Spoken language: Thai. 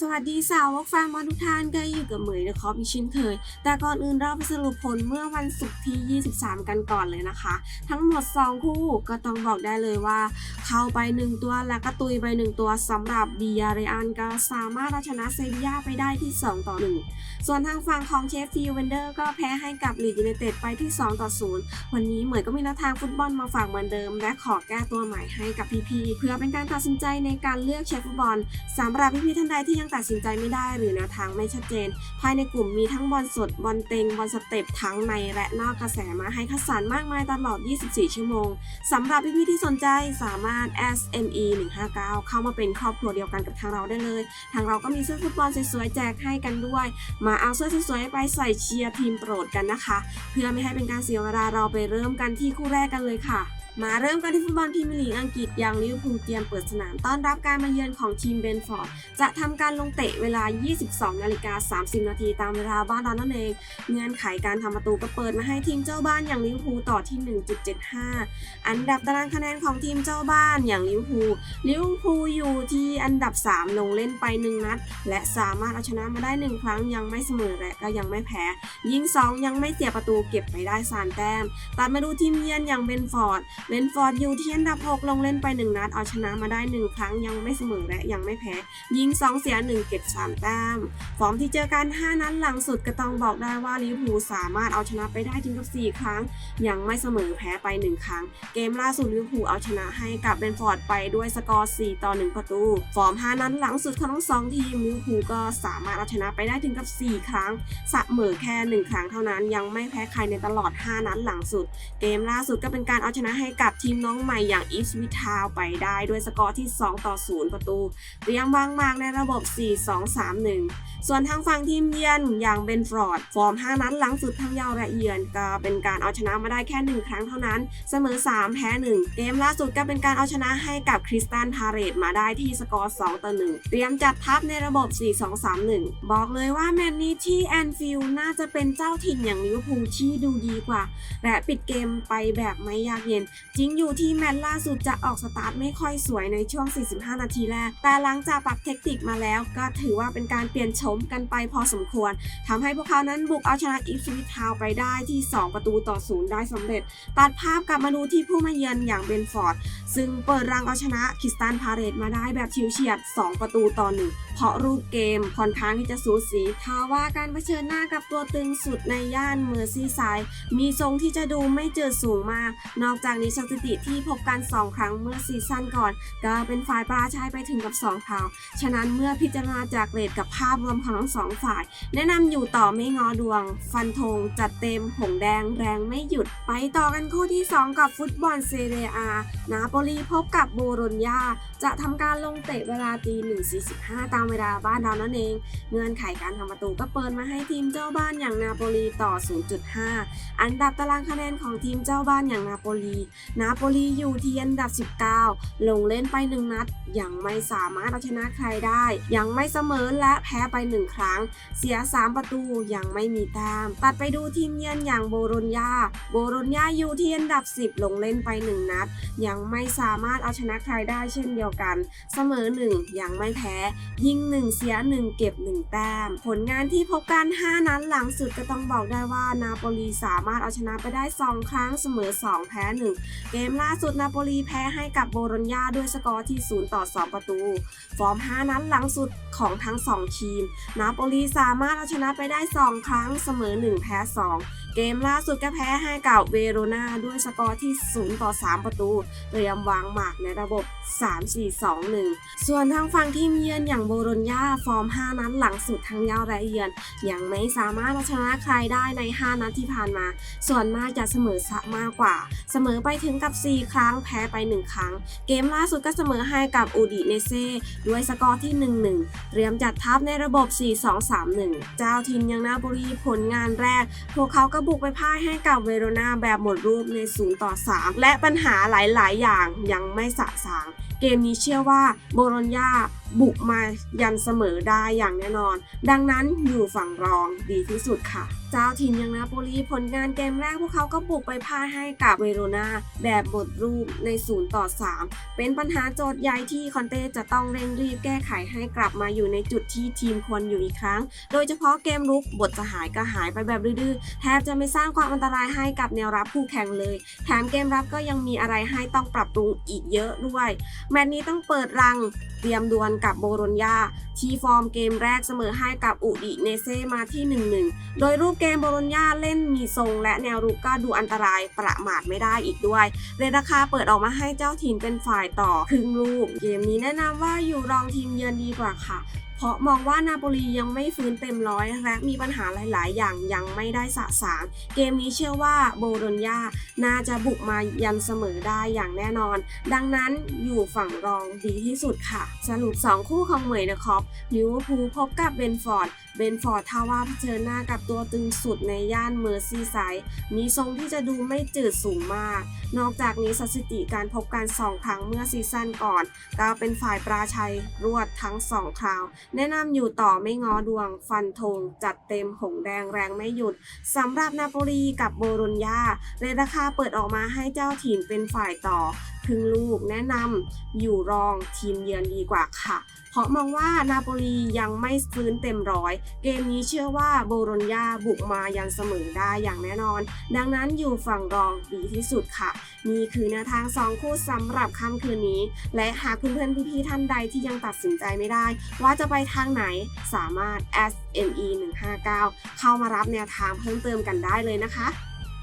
สวัสดีสาวกแฟนบอลทุกท่านก็อยู่กับเหมยเดอะคอปอีกเช่นเคย แต่ก่อนอื่นเราไปสรุปผลเมื่อวันศุกร์ที่ 23 กันก่อนเลยนะคะ ทั้งหมด 2 คู่ก็ต้องบอกได้เลยว่า เข้าไป 1 ตัวแล้วก็ตุยไป 1 ตัวสำหรับบียาเรอันก็สามารถเอาชนะเซบียาไปได้ที่ 2 ต่อ 1 ส่วนทางฝั่งของเชฟฟิลเวนเดอร์ก็แพ้ให้กับลีดยูไนเต็ดไปที่ 2 ต่อ 0 วันนี้เหมยก็มีแนวทางฟุตบอลมาฝากเหมือนเดิม และขอแก้ตัวใหม่ให้กับพี่ๆเพื่อเป็นการตัดสินใจในการเลือกเชฟฟุตบอลสำหรับพี่ๆท่านใดที่ยังตัดสินใจไม่ได้หรือแนวทางไม่ชัดเจน ภายในกลุ่มมีทั้งบอลสดบอลเต็งบอลสเต็ปทั้งในและนอกกระแสมาให้คัดสรรมากมายตลอด 24 ชั่วโมงสำหรับพี่ๆที่สนใจสามารถ SME 159 เข้ามาเป็นครอบครัวเดียวกันกับทางเราได้เลย ทางเราก็มีเสื้อฟุตบอลสวยๆแจกให้กันด้วย มาเอาเสื้อสวยๆไปใส่เชียร์ทีมโปรดกันนะคะ เพื่อไม่ให้เป็นการเสียเวลาเราไปเริ่มกันที่คู่แรกกันเลยค่ะ มาเริ่มกันที่ฟุตบอลพรีเมียร์ลีกอังกฤษอย่างลิเวอร์พูลเตรียมเปิดสนามต้อนรับการมาเยือนของทีมเบนฟอร์ด จะทำการลงเตะเวลา 22 นาฬิกา 30 นาทีตามเวลาบ้านเรานั่นเอง เงื่อนไขการทำประตูก็เปิดมาให้ทีมเจ้าบ้านอย่างลิเวอร์พูลต่อที่ 1.75 อันดับตารางคะแนนของทีมเจ้าบ้านอย่างลิเวอร์พูล ลิเวอร์พูลอยู่ที่อันดับ 3 ลงเล่นไป 1 นัด และสามารถเอาชนะมาได้ 1 ครั้งยังไม่เสมอและก็ยังไม่แพ้ ยิง 2 ยังไม่เสียประตูเก็บไปได้3แต้ม ตัดมาดูทีมเยือนอย่างเบนฟอร์ดเบนฟอร์ดอยู่ที่อันดับ 6 ลงเล่นไป 1 นัด เอาชนะมาได้ 1 ครั้งยังไม่เสมอและยังไม่แพ้ ยิง 2 เสีย 1 เก็บ 3 แต้ม ฟอร์มที่เจอกัน 5 นัดหลังสุดก็ต้องบอกได้ว่าลิเวอร์พูลสามารถเอาชนะไปได้ถึงกับ 4 ครั้ง ยังไม่เสมอแพ้ไป 1 ครั้ง เกมล่าสุดลิเวอร์พูลเอาชนะให้กับเบนฟอร์ดไปด้วยสกอร์ 4 ต่อ 1 ประตู ฟอร์ม 5 นัดหลังสุดของทั้งสองทีมลิเวอร์พูลก็สามารถเอาชนะไปได้ถึงกับ 4 ครั้งเสมอแค่ 1 ครั้งเท่านั้น ยังไม่แพ้ใครในตลอด 5 นัดหลังสุด เกมล่าสุดก็เป็นการเอาชนะให้กับทีมน้องใหม่อย่างอีฟวิทาวไปได้ด้วยสกอร์ที่ 2 ต่อ 0 ประตูเตรียมวางมากในระบบ 4-2-3-1 ส่วนทางฝั่งทีมเยือนอย่างเบนฟร์ดฟอร์ม 5 นัดหลังสุดทั้งเยาวและเยือนก็เป็นการเอาชนะมาได้แค่ 1 ครั้งเท่านั้น เสมอ 3 แพ้ 1 เกมล่าสุดก็เป็นการเอาชนะให้กับคริสตันพาเรตมาได้ที่สกอร์ 2 ต่อ 1 เตรียมจัดทัพในระบบ 4-2-3-1 บอกเลยว่าแมตช์นี้ที่แอนฟิลน่าจะเป็นเจ้าถิ่นอย่างลิเวอร์พูลที่ดูดีกว่า และปิดเกมไปแบบไม่ยากเย็นจริงอยู่ที่แมตช์ล่าสุดจะออกสตาร์ทไม่ค่อยสวยในช่วง 45 นาทีแรก แต่หลังจากปรับเทคนิคมาแล้ว ก็ถือว่าเป็นการเปลี่ยนโฉมกันไปพอสมควรทำให้พวกเขานั้นบุกเอาชนะอีฟวิทาวไปได้ที่ 2 ประตูต่อศูนย์ได้สำเร็จ ตัดภาพกลับมาดูที่ผู้มาเยือนอย่างเบนฟอร์ด ซึ่งเปิดรังเอาชนะคิสตันพาเรตมาได้แบบชิวเฉียด 2 ประตูต่อหนึ่งเพราะรูปเกมค่อนข้างที่จะสูสีทาว่าการเผชิญหน้ากับตัวตึงสุดในย่านเมอร์ซีไซด์มีทรงที่จะดูไม่เจอสูงมาก นอกจากนี้สถิติที่พบกัน 2 ครั้งเมื่อซีซั่นก่อน ก็เป็นฝ่ายปราชัยไปถึงกับ2เท้าฉะนั้นเมื่อพิจารณาจากเรทกับภาพรวมของทั้งสองฝ่าย แนะนำอยู่ต่อไม่งอดวง ฟันธงจัดเต็มหงแดงแรงไม่หยุด ไปต่อกันคู่ที่ 2 กับฟุตบอลเซเรียอานาโปลีพบกับโบโรญญาจะทำการลงเตะเวลาตี1.45 ตามเวลาบ้านเรานั่นเอง เงื่อนไขการทำประตูก็เปิดมาให้ทีมเจ้าบ้านอย่างนาโปลีต่อ 0.5 อันดับตารางคะแนนของทีมเจ้าบ้านอย่างนาโปลีนาโปลีอยู่ที่อันดับ 19 ลงเล่นไป 1 นัด ยังไม่สามารถเอาชนะใครได้ ยังไม่เสมอและแพ้ไป 1 ครั้ง เสีย 3 ประตูยังไม่มีแต้มตัดไปดูทีมเยือนอย่างโบโรญญาโบโรญญาอยู่ที่อันดับ 10 ลงเล่นไป 1 นัด ยังไม่สามารถเอาชนะใครได้เช่นเดียวกัน เสมอ 1 ยังไม่แพ้ ยิง 1 เสีย 1 เก็บ 1 แต้ม ผลงานที่พบกัน 5 นัดหลังสุดก็ต้องบอกได้ว่านาโปลีสามารถเอาชนะไปได้ 2 ครั้งเสมอ 2 แพ้ 1เกมล่าสุดนาโปลีแพ้ให้กับโบโรญญาด้วยสกอร์ที่ 0 ต่อ 2 ประตู ฟอร์ม 5 นัดหลังสุดของทั้ง 2 ทีม นาโปลีสามารถเอาชนะไปได้ 2 ครั้งเสมอ 1 แพ้ 2 เกมล่าสุดก็แพ้ให้กับเวโรนาด้วยสกอร์ที่ 0 ต่อ 3 ประตู เตรียมวางหมากในระบบ 3-4-2-1 ส่วนทางฝั่งทีมเยือนอย่างโบโรญญาฟอร์ม 5 นัดหลังสุดทั้งเยาวและเยือน ยังไม่สามารถชนะใครได้ใน 5 นัดที่ผ่านมา ส่วนมากจะเสมอสะมากกว่า เสมอไปถึงกับ 4 ครั้งแพ้ไป 1 ครั้ง เกมล่าสุดก็เสมอให้กับอูดิเนเซ่ด้วยสกอร์ที่ 1-1 เตรียมจัดทัพในระบบ 4-2-3-1 เจ้าทินยังนาโปลีผลงานแรก พวกเขาก็บุกไปพ่ายให้กับเวโรนาแบบหมดรูปใน 0 ต่อ 3 และปัญหาหลาย ๆ อย่างยังไม่สะสาง เกมนี้เชื่อว่าโบโรญญาบุกมายันเสมอได้อย่างแน่นอน ดังนั้นอยู่ฝั่งรองดีที่สุดค่ะ เจ้าถิ่นอย่างนาโปลีผลงานเกมแรกพวกเขาก็บุกไปพ่ายให้กับเวโรนาแบบหมดรูปใน 0 ต่อ 3 เป็นปัญหาโจทย์ใหญ่ที่คอนเต้จะต้องเร่งรีบแก้ไขให้กลับมาอยู่ในจุดที่ทีมควรอยู่อีกครั้ง โดยเฉพาะเกมรุกบทจะหายก็หายไปแบบดื้อแทบจะไม่สร้างความอันตรายให้กับแนวรับคู่แข่งเลย แถมเกมรับก็ยังมีอะไรให้ต้องปรับปรุงอีกเยอะด้วยแมตช์นี้ต้องเปิดรัง เตรียมดวลกับโบโรญญาที่ฟอร์มเกมแรกเสมอให้กับอุดิเนเซมาที่ 1-1 โดยรูปเกมโบโลญญาเล่นมีทรง และแนวรุกก็ดูอันตรายประมาทไม่ได้อีกด้วยเรนราคาเปิดออกมาให้เจ้าถิ่นเป็นฝ่ายต่อครึ่งลูก เกมนี้แนะนำว่าอยู่รองทีมเยือนดีกว่าค่ะเพราะมองว่านาโปลียังไม่ฟื้นเต็มร้อยและมีปัญหาหลาย ๆ อย่างยังไม่ได้สะสาง เกมนี้เชื่อว่าโบโลญญาน่าจะบุกมายันเสมอได้อย่างแน่นอน ดังนั้นอยู่ฝั่งรองดีที่สุดค่ะสรุป 2 คู่ของเหมยนะครับลิเวอร์พูลพบกับเบนฟอร์ด เบนฟอร์ดทาว่าเผชิญหน้ากับตัวตึงสุดในย่านเมอร์ซีไซด์มีทรงที่จะดูไม่จืดสูงมาก นอกจากนี้สถิติการพบกัน 2 ครั้งเมื่อซีซั่นก่อนก็เป็นฝ่ายปราชัยรวดทั้ง 2 คราว แนะนำอยู่ต่อไม่ง้อดวง ฟันธงจัดเต็มหงแดงแรงไม่หยุดสำหรับนาโปลีกับโบโรญญาเรราคาเปิดออกมาให้เจ้าถิ่นเป็นฝ่ายต่อครึ่งลูกแนะนำอยู่รองทีมเยือนดีกว่าค่ะ เพราะมองว่านาโปลียังไม่ฟื้นเต็มร้อยเกมนี้เชื่อว่าโบโรญญาบุกมายันเสมอได้อย่างแน่นอน ดังนั้นอยู่ฝั่งรองดีที่สุดค่ะ นี่คือแนวทาง 2 คู่สำหรับค่ำคืนนี้ และหากเพื่อนๆพี่ๆท่านใดที่ยังตัดสินใจไม่ได้ ว่าจะไปทางไหนสามารถ SME 159เข้ามารับแนวทางเพิ่มเติมกันได้เลยนะคะ